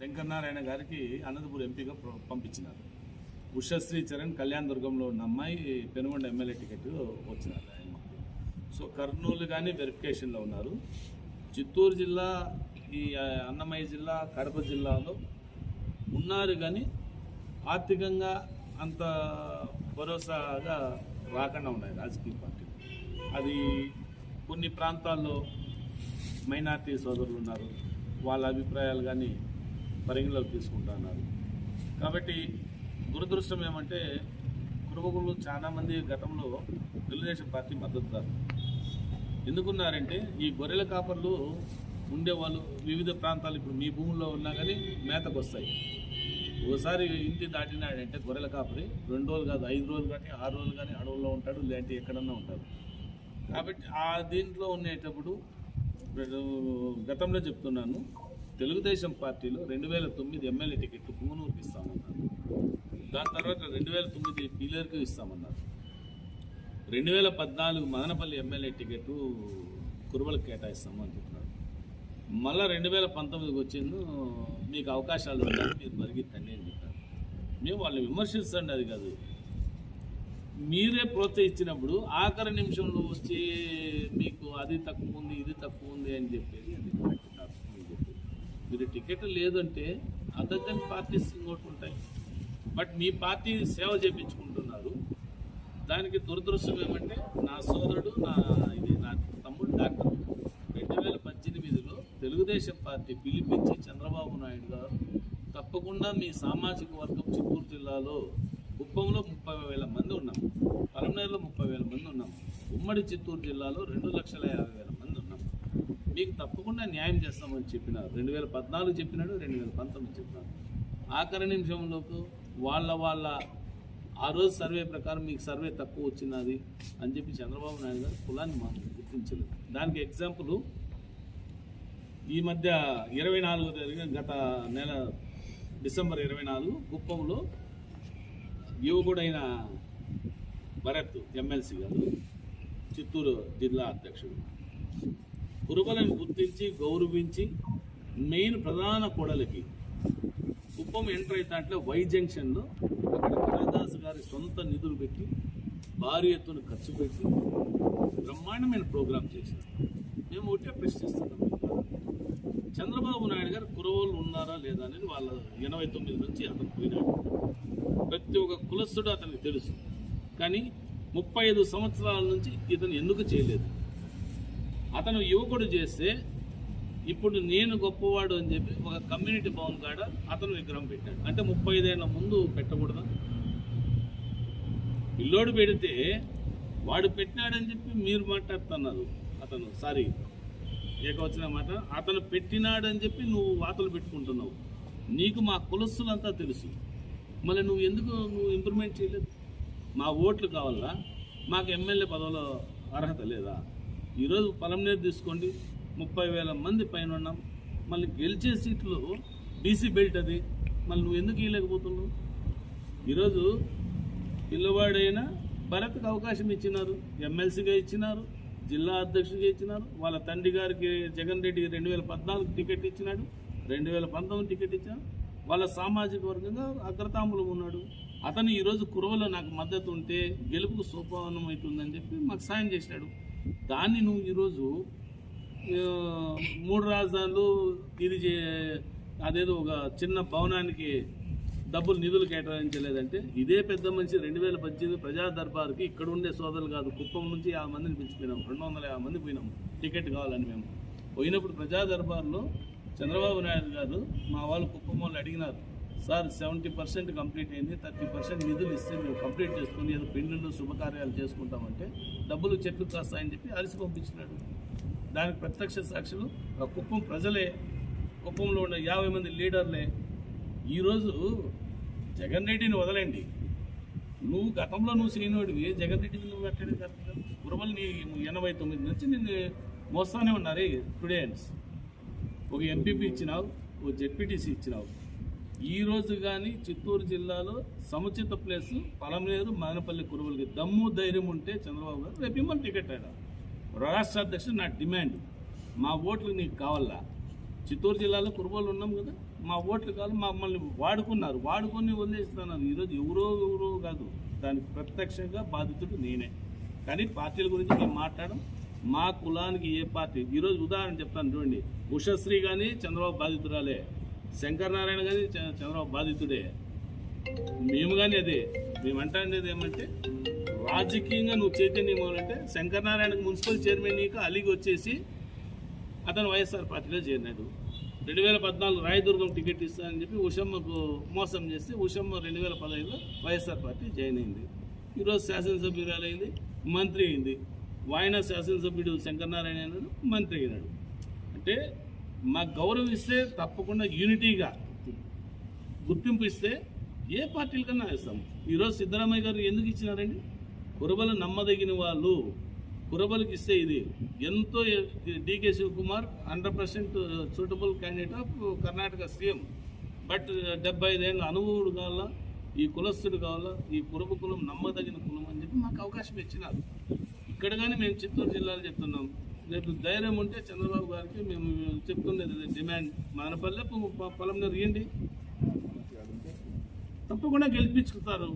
శంకరనారాయణ గారికి అనంతపురం ఎంపీగా పంపించినారు. ఉషశ్రీ చరణ్ కళ్యాణ్ దుర్గంలో ఉన్న అమ్మాయి పెనుగొండ ఎమ్మెల్యే టికెట్ వచ్చినారు ఆయన సో కర్నూలు కానీ వెరిఫికేషన్లో ఉన్నారు. చిత్తూరు జిల్లా ఈ అన్నమయ్య జిల్లా కడప జిల్లాలో ఉన్నారు కానీ ఆర్థికంగా అంత భరోసాగా రాకుండా ఉన్నాయి రాజకీయ పార్టీలు. అది కొన్ని ప్రాంతాల్లో మైనార్టీ సోదరులు ఉన్నారు. వాళ్ళ అభిప్రాయాలు కానీ పరిగణలోకి తీసుకుంటున్నారు కాబట్టి దురదృష్టం ఏమంటే కుటుంబకులు చాలామంది గతంలో తెలుగుదేశం పార్టీ మద్దతుదారు ఎందుకున్నారంటే ఈ గొర్రెల కాపర్లు ఉండేవాళ్ళు వివిధ ప్రాంతాలు ఇప్పుడు మీ భూముల్లో ఉన్నా కానీ మేతకు వస్తాయి ఒకసారి ఇంటి దాటినాడంటే గొర్రెల కాపరి రెండు రోజులు కాదు ఐదు రోజులు కానీ ఆరు రోజులు కానీ అడవుల్లో ఉంటాడు లేదంటే ఎక్కడన్నా ఉంటాడు. కాబట్టి ఆ దీంట్లో ఉండేటప్పుడు గతంలో చెప్తున్నాను తెలుగుదేశం పార్టీలో రెండు వేల తొమ్మిది ఎమ్మెల్యే టికెట్ పుంగనూరుకి ఇస్తామన్నారు. దాని తర్వాత రెండు వేల తొమ్మిది పీలర్కి ఇస్తామన్నారు. రెండు వేల పద్నాలుగు మదనపల్లి ఎమ్మెల్యే టికెట్ కురువలకు కేటాయిస్తాము అని చెప్పినారు. మళ్ళీ రెండు వేల పంతొమ్మిదికి వచ్చిందో మీకు అవకాశాలు ఉన్నాయి మీరు పరిగెత్తండి అని చెప్పారు. మేము వాళ్ళని విమర్శిస్తండి అది కాదు. మీరే ప్రోత్సహించినప్పుడు ఆఖరి నిమిషంలో వచ్చి మీకు అది తక్కువ ఉంది ఇది తక్కువ ఉంది అని చెప్పేది అది కరెక్ట్ కాదు మీరు టికెట్ లేదంటే అదర్ దెన్ పార్టీస్ ఇంకోటి ఉంటాయి. బట్ మీ పార్టీ సేవ చేయించుకుంటున్నారు దానికి దురదృష్టం ఏమంటే నా సోదరుడు నా ఇది నా తమ్ముడు డాక్టర్ రెండు వేల పద్దెనిమిదిలో తెలుగుదేశం పార్టీ పిలిపించి చంద్రబాబు నాయుడు గారు తప్పకుండా మీ సామాజిక వర్గం చిత్తూరు జిల్లాలో కుప్పంలో ముప్పై వేల మంది ఉన్నాం. పలమనేరులో ముప్పై వేల మంది ఉన్నాం. ఉమ్మడి చిత్తూరు జిల్లాలో రెండు లక్షల యాభై వేల మీకు తప్పకుండా న్యాయం చేస్తామని చెప్పినారు. రెండు వేల పద్నాలుగు చెప్పినాడు రెండు వేల పంతొమ్మిది చెప్పినాడు. ఆఖరి నిమిషంలోపు వాళ్ళ వాళ్ళ ఆ రోజు సర్వే ప్రకారం మీకు సర్వే తక్కువ వచ్చినది అని చెప్పి చంద్రబాబు నాయుడు గారు కులాన్ని మాకు గుర్తించలేదు. దానికి ఎగ్జాంపుల్ ఈ మధ్య ఇరవై నాలుగు తారీఖు గత నెల డిసెంబర్ ఇరవై నాలుగు కుప్పంలో యువకుడైన భరత్ ఎమ్మెల్సీ గారు చిత్తూరు జిల్లా అధ్యక్షుడు. కురుబలను గుర్తించి గౌరవించి మెయిన్ ప్రధాన కొడలికి. కుప్పం ఎంటర్ అయితే వై జంక్షన్లో అక్కడ కనకదాస్ గారి సొంత నిధులు పెట్టి భారీ ఎత్తున ఖర్చు పెట్టి బ్రహ్మాండమైన ప్రోగ్రాం చేశారు. మేము ఒకటే ప్రశ్నిస్తున్నాం. చంద్రబాబు నాయుడు గారు కురవలు ఉన్నారా లేదా అనేది వాళ్ళ ఎనభై తొమ్మిది నుంచి అతను పోయినాడు. ప్రతి ఒక్క కులస్తుడు అతనికి తెలుసు. కానీ ముప్పై ఐదు సంవత్సరాల నుంచి ఇతను ఎందుకు చేయలేదు? అతను యువకుడు చేస్తే ఇప్పుడు నేను గొప్పవాడు అని చెప్పి ఒక కమ్యూనిటీ భవన్ కాడ అతను విగ్రహం పెట్టాడు. అంటే ముప్పై ఐదేళ్ళ ముందు పెట్టకూడదా? పిల్లోడు పెడితే వాడు పెట్టినాడని చెప్పి మీరు మాట్లాడుతున్నారు అతను. సారీ. ఏకవచ్చిన మాట అతను పెట్టినాడని చెప్పి నువ్వు వాతలు పెట్టుకుంటున్నావు. నీకు మా కులస్సులంతా తెలుసు. మళ్ళీ నువ్వు ఎందుకు నువ్వు ఇంప్రూవ్మెంట్ చేయలేదు? మా ఓట్లు కావాలా? మాకు ఎమ్మెల్యే పదవిలో అర్హత లేదా? ఈరోజు పలంనేరు తీసుకోండి. ముప్పై వేల మంది పైన ఉన్నాం. మళ్ళీ గెలిచే సీట్లు బీసీ బెల్ట్ అది. మళ్ళీ నువ్వు ఎందుకు ఇవ్వలేకపోతున్నావు ఈరోజు పిల్లవాడైనా భరత్కి అవకాశం ఇచ్చినారు. ఎమ్మెల్సీగా ఇచ్చినారు. జిల్లా అధ్యక్షుడిగా ఇచ్చినారు. వాళ్ళ తండ్రి గారికి జగన్ రెడ్డి రెండు వేల పద్నాలుగు టికెట్ ఇచ్చినాడు. రెండు వేల పంతొమ్మిది టికెట్ ఇచ్చాడు వాళ్ళ సామాజిక వర్గంగా అగ్రతాంబులం ఉన్నాడు. అతను ఈరోజు కురవలో నాకు మద్దతు ఉంటే గెలుపుకు సోపానం అవుతుందని చెప్పి మాకు సాయం చేశాడు. దాన్ని నువ్వు ఈరోజు మూడు రాజధానులు ఇది చే- అదేదో ఒక చిన్న భవనానికి డబ్బులు నిధులు కేటాయించలేదంటే ఇదే పెద్ద మనిషి రెండు వేల పద్దెనిమిది ప్రజా దర్బార్కి ఇక్కడ ఉండే సోదరులు కాదు కుప్పం నుంచి యాభై మందిని పిలిచిపోయినాం. రెండు వందల యాభై మంది పోయినాం. టికెట్ కావాలని మేము. పోయినప్పుడు ప్రజా దర్బార్లో చంద్రబాబు నాయుడు గారు మా వాళ్ళు కుప్పం వాళ్ళు అడిగినారు. సార్ సెవెంటీ పర్సెంట్ కంప్లీట్ అయింది థర్టీ పర్సెంట్ నిధులు ఇస్తే మేము కంప్లీట్ చేసుకుని ఏదో పెళ్ళిళ్ళు శుభకార్యాలు చేసుకుంటామంటే డబ్బులు చెట్లు కాస్తాయని చెప్పి అరిసి పంపించినాడు. దానికి ప్రత్యక్ష సాక్షులు ఆ కుప్పం ప్రజలే. కుప్పంలో ఉన్న యాభై మంది లీడర్లే. ఈరోజు జగన్ రెడ్డిని వదలండి. నువ్వు గతంలో నువ్వు శ్రీనుడివి జగన్ రెడ్డిని నువ్వు కట్టాడు కరెక్ట్ కురమలు నీ ఎనభై తొమ్మిది నుంచి నిన్ను మోస్తానే ఉన్నారే స్టూడెంట్స్ ఒక ఎంపీపీ ఇచ్చినావు ఒక జెడ్పీటీసీ ఇచ్చినావు. ఈరోజు కానీ చిత్తూరు జిల్లాలో సముచిత ప్లేస్ పలమనేరు మదనపల్లి కురువులకి దమ్ము ధైర్యం ఉంటే చంద్రబాబు గారు రేపు ఇమ్మని టికెట్ అయినా. రాష్ట్ర అధ్యక్షుడు నా డిమాండ్. మా ఓట్లు నీకు కావాలా? చిత్తూరు జిల్లాలో కురువలు ఉన్నాం కదా. మా ఓట్లు కాదు మమ్మల్ని వాడుకున్నారు. వాడుకొని వదిలేస్తున్నారు ఈరోజు ఎవరో ఎవరో కాదు. దానికి ప్రత్యక్షంగా బాధితుడు నేనే. కానీ పార్టీల గురించి మేము మాట్లాడడం మా కులానికి ఏ పార్టీ? ఈరోజు ఉదాహరణ చెప్తాను చూడండి. ఉషశ్రీ కానీ చంద్రబాబు బాధితురాలే. శంకర్ నారాయణ కానీ చంద్రబాబు బాధితుడే. మేము కానీ అదే. మేము అంటాండేది ఏమంటే రాజకీయంగా నువ్వు చైతన్యం ఇవ్వాలంటే శంకర్ నారాయణకు మున్సిపల్ చైర్మన్ నీకు అలిగి వచ్చేసి అతను వైఎస్ఆర్ పార్టీలో చేరినాడు. రెండు వేల పద్నాలుగు రాయదుర్గం టికెట్ ఇస్తానని చెప్పి ఉషమ్మకు మోసం చేస్తే ఉషమ్మ రెండు వేల పదహైదులో వైఎస్ఆర్ పార్టీ జాయిన్ అయింది. ఈరోజు శాసనసభ్యురాలైంది మంత్రి అయింది. వాయన శాసనసభ్యుడు శంకరనారాయణ అయినాడు మంత్రి అయినాడు. అంటే మాకు గౌరవం ఇస్తే తప్పకుండా యూనిటీగా గుర్తింపు ఇస్తే ఏ పార్టీల కన్నా ఇస్తాం ఈరోజు సిద్ధరామయ్య గారు ఎందుకు ఇచ్చినారండి? కురబలు నమ్మదగిన వాళ్ళు. కురబలకు ఇస్తే ఇది ఎంతో DK Shivakumar hundred percent suitable candidate of Karnataka CM. But డెబ్బై ఐదేళ్ళ అనుభవుడు కావాలా ఈ కులస్తుడు కావాలా ఈ కురబ కులం నమ్మదగిన కులం అని చెప్పి మాకు అవకాశం ఇచ్చినారు. ఇక్కడ కానీ మేము చిత్తూరు జిల్లాలో చెప్తున్నాం. రేపు ధైర్యం ఉంటే చంద్రబాబు గారికి మేము చెప్తున్నది డిమాండ్. మానపల్లె పొలం ఇవ్వండి తప్పకుండా గెలిపించుకుంటారు